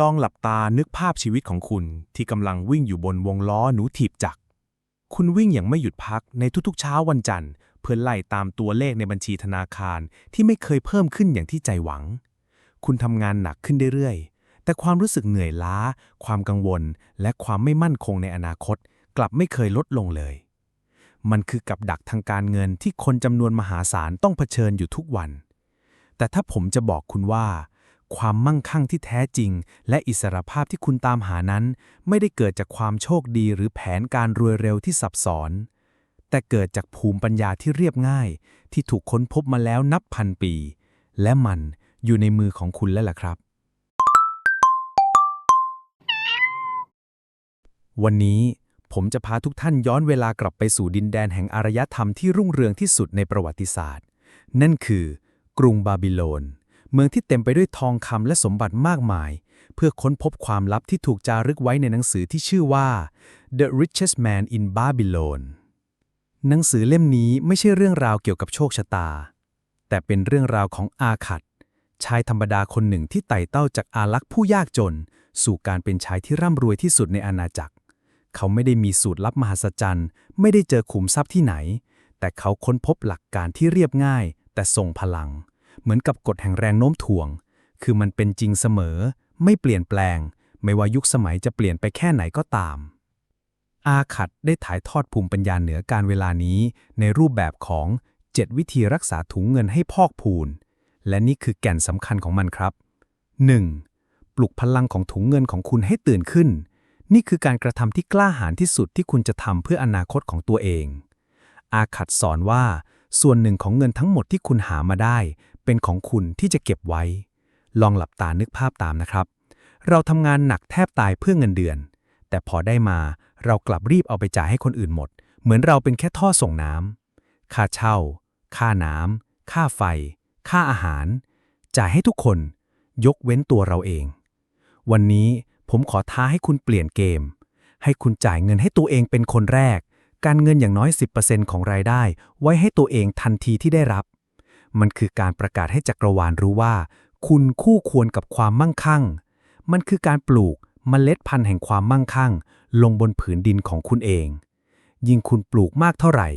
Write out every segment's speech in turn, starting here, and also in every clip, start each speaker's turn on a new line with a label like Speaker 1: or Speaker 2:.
Speaker 1: ลองหลับตานึกภาพชีวิตของคุณที่กำลังวิ่งอยู่บนวงล้อหนูถีบจักร คุณวิ่งอย่างไม่หยุดพักในทุกๆเช้าวันจันทร์ เพื่อไล่ตามตัวเลขในบัญชีธนาคารที่ไม่เคยเพิ่มขึ้นอย่างที่ใจหวัง คุณทำงานหนักขึ้นเรื่อยๆ แต่ความรู้สึกเหนื่อยล้า ความกังวล และความไม่มั่นคงในอนาคต กลับไม่เคยลดลงเลย มันคือกับดักทางการเงินที่คนจำนวนมหาศาลต้องเผชิญอยู่ทุกวัน แต่ถ้าผมจะบอกคุณว่า ความมั่งคั่งที่แท้จริง และอิสรภาพที่คุณตามหานั้น ไม่ได้เกิดจากความโชคดีหรือแผนการรวยเร็วที่ซับซ้อน แต่เกิดจากภูมิปัญญาที่เรียบง่าย ที่ถูกค้นพบมาแล้วนับพันปี และมันอยู่ในมือของคุณแล้วล่ะครับ วันนี้ผมจะพาทุกท่านย้อนเวลากลับไปสู่ดินแดนแห่งอารยธรรมที่รุ่งเรืองที่สุดในประวัติศาสตร์ นั่นคือ กรุงบาบิโลน เมืองที่เต็มไปด้วยทองคำและสมบัติมากมาย เพื่อค้นพบความลับที่ถูกจารึกไว้ในหนังสือที่ชื่อว่า The Richest Man in Babylon หนังสือเล่มนี้ไม่ใช่เรื่องราวเกี่ยวกับโชคชะตา แต่เป็นเรื่องราวของอาคัดชายธรรมดาคนหนึ่งที่ไต่เต้าจากอาลักษ์ผู้ยากจน สู่การเป็นชายที่ร่ำรวยที่สุดในอาณาจักร เขาไม่ได้มีสูตรลับมหัศจรรย์ ไม่ได้เจอขุมทรัพย์ที่ไหน แต่เขาค้นพบหลักการที่เรียบง่าย แต่ทรงพลัง เหมือนกับกฎแห่งแรงโน้มถ่วง คือมันเป็นจริงเสมอ ไม่เปลี่ยนแปลง ไม่ว่ายุคสมัยจะเปลี่ยนไปแค่ไหนก็ตาม อาขัดได้ถ่ายทอดภูมิปัญญาเหนือการเวลานี้ ในรูปแบบของ 7 วิธีรักษาถุงเงินให้พอกพูน และนี่คือแก่นสำคัญของมันครับ 1. ปลุกพลังของถุงเงินของคุณให้ตื่นขึ้น นี่คือการกระทำที่กล้าหาญที่สุดที่คุณจะทำเพื่ออนาคตของตัวเองอาขัดสอนว่า ส่วนหนึ่งของเงินทั้งหมดที่คุณหามาได้ เป็นของคุณที่จะเก็บไว้ ลองหลับตานึกภาพตามนะครับ เราทำงานหนักแทบตายเพื่อเงินเดือน แต่พอได้มาเรากลับรีบเอาไปจ่ายให้คนอื่นหมด เหมือนเราเป็นแค่ท่อส่งน้ำค่าเช่า ค่าน้ำค่าไฟ ค่าอาหาร จ่ายให้ทุกคน ยกเว้นตัวเราเอง วันนี้ผมขอท้าให้คุณเปลี่ยนเกม ให้คุณจ่ายเงินให้ตัวเองเป็นคนแรก การเงินอย่างน้อย 10%ของรายได้ ไว้ให้ตัวเองทันทีที่ได้รับ มันคือการประกาศให้จักรวาลรู้ว่า คุณคู่ควรกับความมั่งคั่ง มันคือการปลูกเมล็ดพันธุ์แห่งความมั่งคั่ง ลงบนผืนดินของคุณเอง ยิ่งคุณปลูกมากเท่าไหร่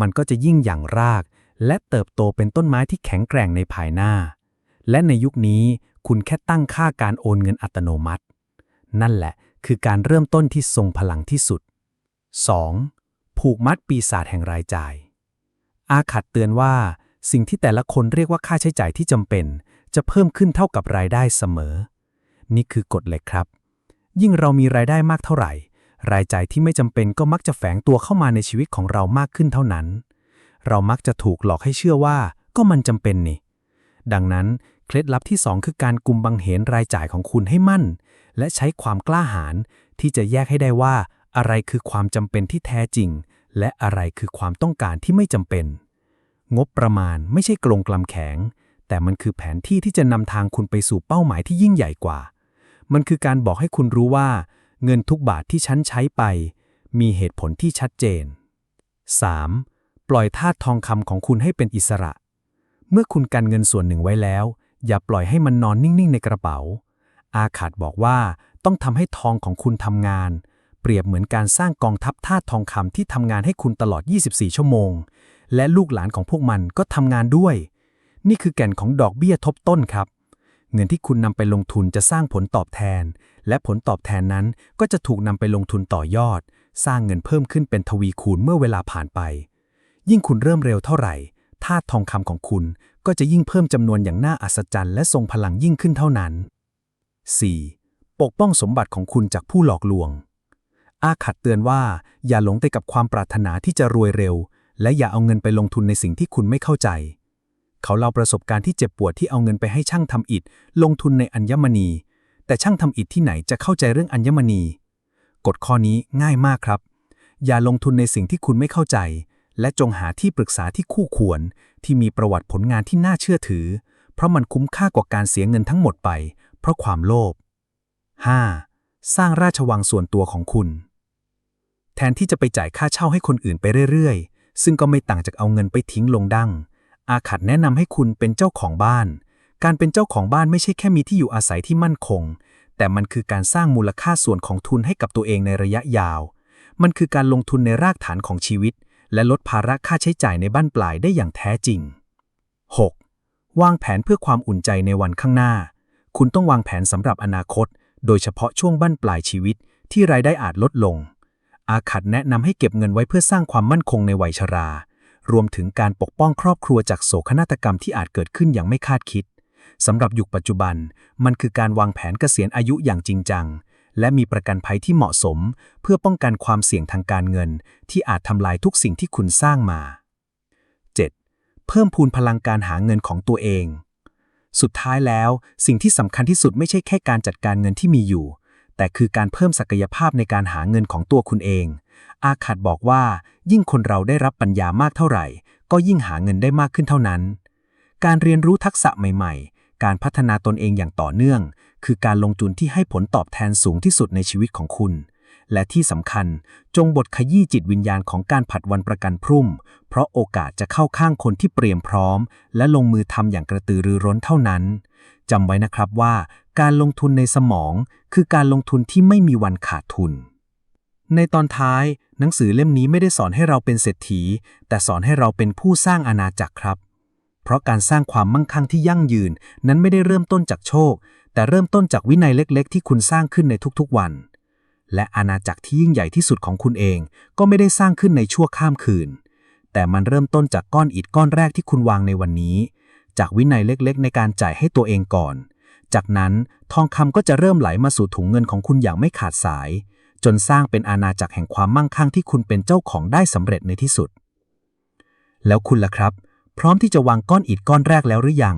Speaker 1: มันก็จะยิ่งหยั่งราก และเติบโตเป็นต้นไม้ที่แข็งแกร่งในภายหน้า และในยุคนี้คุณแค่ตั้งค่าการโอนเงินอัตโนมัติ นั่นแหละคือการเริ่มต้นที่ทรงพลังที่สุด 2. ผูกมัดปีศาจแห่งรายจ่าย อาขัดเตือนว่า สิ่งที่แต่ละคนเรียกว่าค่าใช้จ่ายที่จำเป็น จะเพิ่มขึ้นเท่ากับรายได้เสมอ นี่คือกฎเหล็กครับ ยิ่งเรามีรายได้มากเท่าไหร่ รายจ่ายที่ไม่จำเป็นก็มักจะแฝงตัวเข้ามาในชีวิตของเรามากขึ้นเท่านั้น เรามักจะถูกหลอกให้เชื่อว่า ก็มันจำเป็นนี่ ดังนั้นเคล็ดลับที่ 2 คือการกุมบังเหนรายจ่ายของคุณให้มั่น และใช้ความกล้าหาญที่จะแยกให้ได้ว่า อะไรคือความจำเป็นที่แท้จริง และอะไรคือความต้องการที่ไม่จำเป็น งบประมาณไม่ใช่กลงกลำแข็ง แต่มันคือแผนที่ที่จะนำทางคุณไปสู่เป้าหมายที่ยิ่งใหญ่กว่า มันคือการบอกให้คุณรู้ว่า เงินทุกบาทที่ฉันใช้ไป มีเหตุผลที่ชัดเจน 3. ปล่อยธาตุทองคำของคุณให้เป็นอิสระ เมื่อคุณกันเงินส่วนหนึ่งไว้แล้ว อย่าปล่อยให้มันนอนนิ่งๆในกระเป๋า อาขาดบอกว่าต้องทำให้ทองของคุณทำงาน เปรียบเหมือนการสร้างกองทัพธาตุทองคำที่ทำงานให้คุณตลอด 24 ชั่วโมง และลูกหลานของพวกมันก็ทำงานด้วย นี่คือแก่นของดอกเบี้ยทบต้นครับ เงินที่คุณนำไปลงทุนจะสร้างผลตอบแทน และผลตอบแทนนั้นก็จะถูกนำไปลงทุนต่อยอด สร้างเงินเพิ่มขึ้นเป็นทวีคูณเมื่อเวลาผ่านไป ยิ่งคุณเริ่มเร็วเท่าไหร่ธาตุทองคำของคุณก็จะยิ่งเพิ่มจำนวนอย่างน่าอัศจรรย์และทรงพลังยิ่งขึ้นเท่านั้น 4. ปกป้องสมบัติของคุณจากผู้หลอกลวง อาขัดเตือนว่าอย่าหลงไปกับความปรารถนาที่จะรวยเร็ว และอย่าเอาเงินไปลงทุนในสิ่งที่คุณไม่เข้าใจ เขาเล่าประสบการณ์ที่เจ็บปวดที่เอาเงินไปให้ช่างทำอิฐ ลงทุนในอัญมณี แต่ช่างทำอิฐที่ไหนจะเข้าใจเรื่องอัญมณี กฎข้อนี้ง่ายมากครับ อย่าลงทุนในสิ่งที่คุณไม่เข้าใจ และจงหาที่ปรึกษาที่คู่ควร ที่มีประวัติผลงานที่น่าเชื่อถือ เพราะมันคุ้มค่ากว่าการเสียเงินทั้งหมดไป เพราะความโลภ 5. สร้างราชวังส่วนตัวของคุณ แทนที่จะไปจ่ายค่าเช่าให้คนอื่นไปเรื่อยๆ ซึ่งก็ไม่ต่างจากเอาเงินไปทิ้งลงดั้ง อาขัดแนะนำให้คุณเป็นเจ้าของบ้าน การเป็นเจ้าของบ้านไม่ใช่แค่มีที่อยู่อาศัยที่มั่นคง แต่มันคือการสร้างมูลค่าส่วนของทุนให้กับตัวเองในระยะยาว มันคือการลงทุนในรากฐานของชีวิต และลดภาระค่าใช้จ่ายในบ้านปลายได้อย่างแท้จริง 6. วางแผนเพื่อความอุ่นใจในวันข้างหน้า คุณต้องวางแผนสำหรับอนาคต โดยเฉพาะช่วงบั้นปลายชีวิตที่รายได้อาจลดลง อาขัดแนะนำให้เก็บเงินไว้เพื่อสร้างความมั่นคงในวัยชรา รวมถึงการปกป้องครอบครัวจากโศกนาฏกรรมที่อาจเกิดขึ้นอย่างไม่คาดคิดสำหรับยุคปัจจุบัน มันคือการวางแผนเกษียณอายุอย่างจริงจัง และมีประกันภัยที่เหมาะสม เพื่อป้องกันความเสี่ยงทางการเงิน ที่อาจทำลายทุกสิ่งที่คุณสร้างมา 7. เพิ่มพูนพลังการหาเงินของตัวเอง สุดท้ายแล้ว สิ่งที่สำคัญที่สุดไม่ใช่แค่การจัดการเงินที่มีอยู่ แต่คือการเพิ่มศักยภาพในการหาเงินของตัวคุณเอง อาขัดบอกว่า ยิ่งคนเราได้รับปัญญามากเท่าไหร่ ก็ยิ่งหาเงินได้มากขึ้นเท่านั้น การเรียนรู้ทักษะใหม่ ๆ การพัฒนาตนเองอย่างต่อเนื่อง คือการลงทุนที่ให้ผลตอบแทนสูงที่สุดในชีวิตของคุณ และที่สำคัญจงบทขยี้จิตวิญญาณของการผัดวันประกันพรุ่มเพราะโอกาสจะเข้าข้างคนที่เตรียมพร้อม และลงมือทำอย่างกระตือรือร้นเท่านั้นจำไว้นะครับว่า การลงทุนในสมองคือการลงทุนที่ไม่มีวันขาดทุน ในตอนท้าย หนังสือเล่มนี้ไม่ได้สอนให้เราเป็นเศรษฐี แต่สอนให้เราเป็นผู้สร้างอาณาจักรครับ เพราะการสร้างความมั่งคั่งที่ยั่งยืน นั้นไม่ได้เริ่มต้นจากโชค แต่เริ่มต้นจากวินัยเล็ก ๆ ที่คุณสร้างขึ้นในทุกๆวัน และอาณาจักรที่ยิ่งใหญ่ที่สุดของคุณเอง ก็ไม่ได้สร้างขึ้นในชั่วข้ามคืน แต่มันเริ่มต้นจากก้อนอิฐก้อนแรกที่คุณวางในวันนี้ จากวินัยเล็ก ๆ ในการจ่ายให้ตัวเองก่อน จากนั้นทองคำก็จะเริ่มไหลมาสู่ถุงเงินของคุณอย่างไม่ขาดสาย จนสร้างเป็นอาณาจักรแห่งความมั่งคั่งที่คุณเป็นเจ้าของได้สำเร็จในที่สุด แล้วคุณล่ะครับ พร้อมที่จะวางก้อนอิฐก้อนแรกแล้วหรือยัง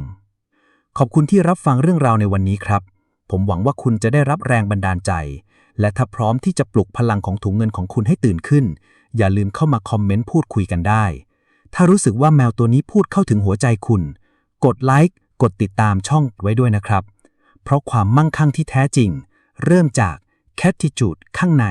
Speaker 1: ขอบคุณที่รับฟังเรื่องราวในวันนี้ครับ ผมหวังว่าคุณจะได้รับแรงบันดาลใจ และถ้าพร้อมที่จะปลุกพลังของถุงเงินของคุณให้ตื่นขึ้น อย่าลืมเข้ามาคอมเมนต์พูดคุยกันได้ ถ้ารู้สึกว่าแมวตัวนี้พูดเข้าถึงหัวใจคุณ กดไลค์กดติดตามช่องไว้ด้วยนะครับ เพราะความมั่งคั่งที่แท้จริง เริ่มจากแคทติจูดข้างใน